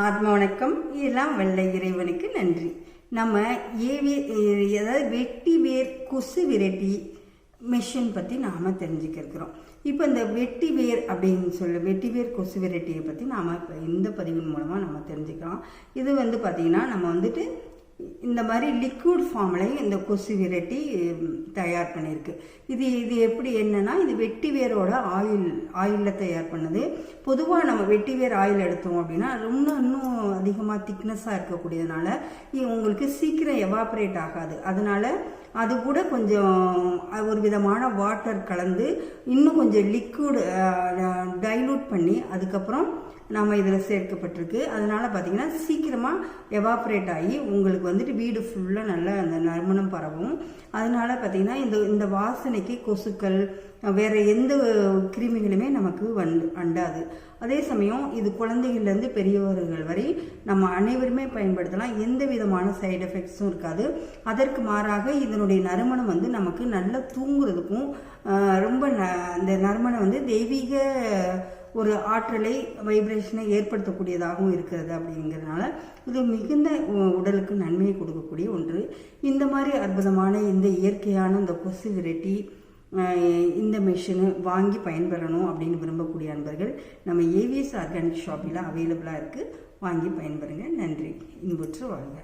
ஆத்ம வணக்கம். இதெல்லாம் வெள்ளை இறைவனுக்கு நன்றி. நம்ம ஏவி அதாவது வெட்டி வேர் கொசு விரட்டி மிஷின் பற்றி நாம் தெரிஞ்சுக்கிருக்கிறோம். இப்போ இந்த வெட்டி வேர் அப்படின்னு சொல்லி வெட்டி வேர் கொசு விரட்டியை பற்றி நாம் இப்போ இந்த பதிவின் மூலமாக நம்ம தெரிஞ்சுக்கிறோம். இது வந்து பார்த்திங்கன்னா நம்ம வந்துட்டு இந்த மாதிரி லிக்விட் ஃபார்ம்லையும் இந்த கொசு விரட்டி தயார் பண்ணியிருக்கு. இது இது எப்படி என்னன்னா இது வெட்டி வேரோட ஆயில் ஆயிலில் தயார் பண்ணுது. பொதுவாக நம்ம வெட்டி வேர் ஆயில் எடுத்தோம் அப்படின்னா இன்னும் இன்னும் அதிகமாக திக்னஸாக இருக்கக்கூடியதுனால உங்களுக்கு சீக்கிரம் எவாப்ரேட் ஆகாது. அதனால அது கூட கொஞ்சம் ஒரு விதமான வாட்டர் கலந்து இன்னும் கொஞ்சம் லிக்விட் பண்ணி அதுக்கப்புறம் நம்ம இதில் சேர்க்கப்பட்டிருக்கு. அதனால் பார்த்தீங்கன்னா சீக்கிரமாக எவாப்ரேட் ஆகி உங்களுக்கு வந்துட்டு வீடு ஃபுல்லாக நல்லா அந்த நறுமணம் பரவும். அதனால பார்த்தீங்கன்னா இந்த இந்த வாசனைக்கு கொசுக்கள் வேறு எந்த கிருமிகளுமே நமக்கு வந் அண்டாது. அதே சமயம் இது குழந்தைகள்லேருந்து பெரியவர்கள் வரை நம்ம அனைவருமே பயன்படுத்தலாம். எந்த விதமான சைடு எஃபெக்ட்ஸும் இருக்காது. அதற்கு மாறாக இதனுடைய நறுமணம் வந்து நமக்கு நல்லா தூங்குறதுக்கும் ரொம்ப ந இந்த நறுமணம் வந்து தெய்வீக ஒரு ஆற்றலை வைப்ரேஷனை ஏற்படுத்தக்கூடியதாகவும் இருக்கிறது அப்படிங்கிறதுனால இது மிகுந்த உடலுக்கு நன்மையை கொடுக்கக்கூடிய ஒன்று. இந்த மாதிரி அற்புதமான இந்த இயற்கையான இந்த கொசு விரட்டி இந்த மிஷினு வாங்கி பயன்பெறணும் அப்படின்னு விரும்பக்கூடிய அன்பர்கள் நம்ம ஏவிஎஸ் ஆர்கானிக் ஷாப்பில் அவைலபிளாக இருக்குது வாங்கி பயன்பெறுங்க. நன்றி. இன்புற்று வாழ்க.